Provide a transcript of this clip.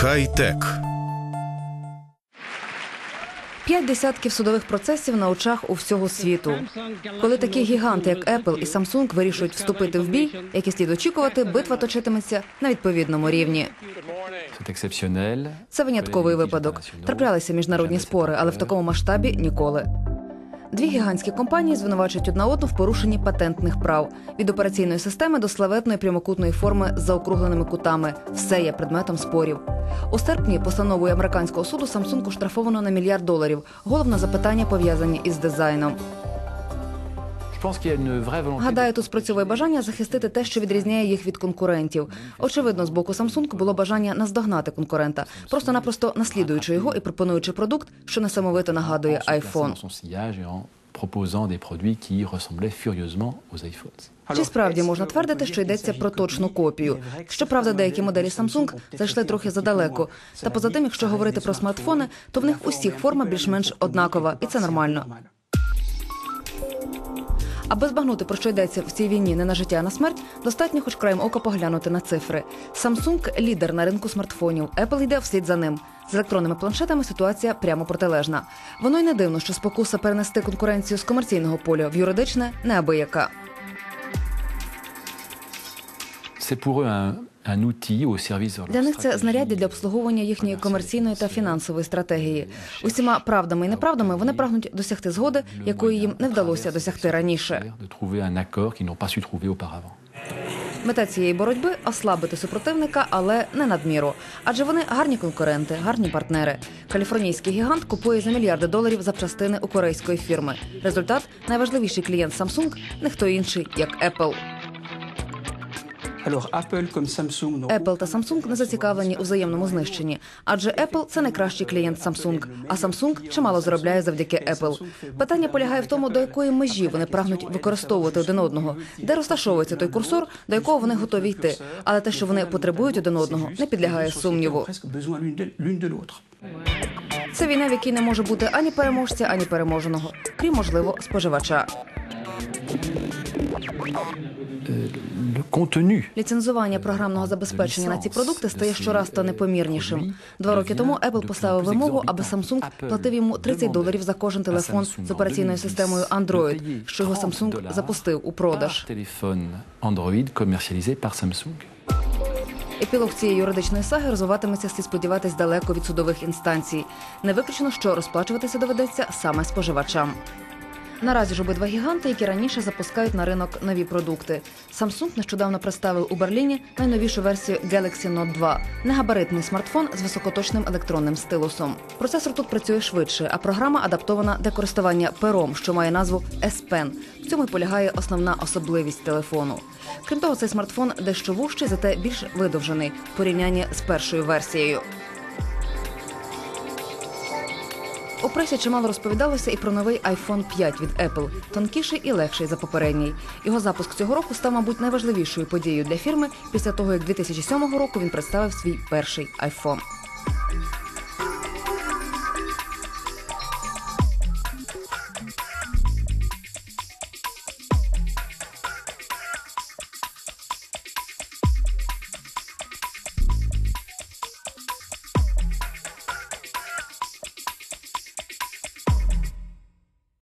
Хай-тек. П'ять десятків судових процесів на очах у всього світу. Коли такі гіганти, як Apple і Samsung, вирішують вступити в бій, як і слід очікувати, битва точитиметься на відповідному рівні. Це винятковий випадок. Траплялися міжнародні спори, але в такому масштабі ніколи. Дві гігантські компанії звинувачують одна одну в порушенні патентних прав від операційної системи до славетної прямокутної форми з заокругленими кутами. Все є предметом спорів. У серпні постановою американського суду Samsung штрафовано на мільярд доларів. Головне запитання пов'язані із дизайном. Гадаю, тут спрацьовує бажання захистити те, що відрізняє їх від конкурентів. Очевидно, з боку Samsung було бажання наздогнати конкурента, просто-напросто наслідуючи його і пропонуючи продукт, що несамовито нагадує iPhone. Чи справді можна твердити, що йдеться про точну копію? Щоправда, деякі моделі Samsung зайшли трохи задалеко. Та поза тим, якщо говорити про смартфони, то в них усіх форма більш-менш однакова, і це нормально. Аби збагнути, про що йдеться в цій війні не на життя, а на смерть, достатньо хоч краєм ока поглянути на цифри. Samsung – лідер на ринку смартфонів. Apple йде вслід за ним. З електронними планшетами ситуація прямо протилежна. Воно й не дивно, що спокуса перенести конкуренцію з комерційного поля в юридичне неабияка. C'est pour Для них це знаряддя для обслуговування їхньої комерційної та фінансової стратегії. Усіма правдами і неправдами вони прагнуть досягти згоди, якої їм не вдалося досягти раніше. Мета цієї боротьби ослабити супротивника, але не надміру. Адже вони гарні конкуренти, гарні партнери. Каліфорнійський гігант купує за мільярди доларів запчастини у корейської фірми. Результат найважливіший клієнт Samsung – не хто інший, як Apple. Apple та Samsung не зацікавлені у взаємному знищенні, адже Apple – це найкращий клієнт Samsung, а Samsung чимало заробляє завдяки Apple. Питання полягає в тому, до якої межі вони прагнуть використовувати один одного, де розташовується той курсор, до якого вони готові йти. Але те, що вони потребують один одного, не підлягає сумніву. Це війна, в якій не може бути ані переможця, ані переможеного, крім можливо споживача. Le Ліцензування програмного забезпечення на ці продукти стає щораз то непомірнішим. Два роки тому Apple поставив вимогу, аби Samsung платив йому 30 доларів за кожен телефон з операційною системою Android, що його Samsung запустив у продаж. Епілог цієї юридичної саги розвиватиметься слід сподіватись далеко від судових інстанцій. Не виключено, що розплачуватися доведеться саме споживачам. Наразі ж обидва гіганти, які раніше запускають на ринок нові продукти. Samsung нещодавно представив у Берліні найновішу версію Galaxy Note 2 – негабаритний смартфон з високоточним електронним стилусом. Процесор тут працює швидше, а програма адаптована для користування пером, що має назву S Pen. В цьому й полягає основна особливість телефону. Крім того, цей смартфон дещо вужчий, зате більш видовжений в порівнянні з першою версією. У пресі чимало розповідалося і про новий iPhone 5 від Apple, тонкіший і легший за попередній. Його запуск цього року став, мабуть, найважливішою подією для фірми після того, як 2007 року він представив свій перший iPhone.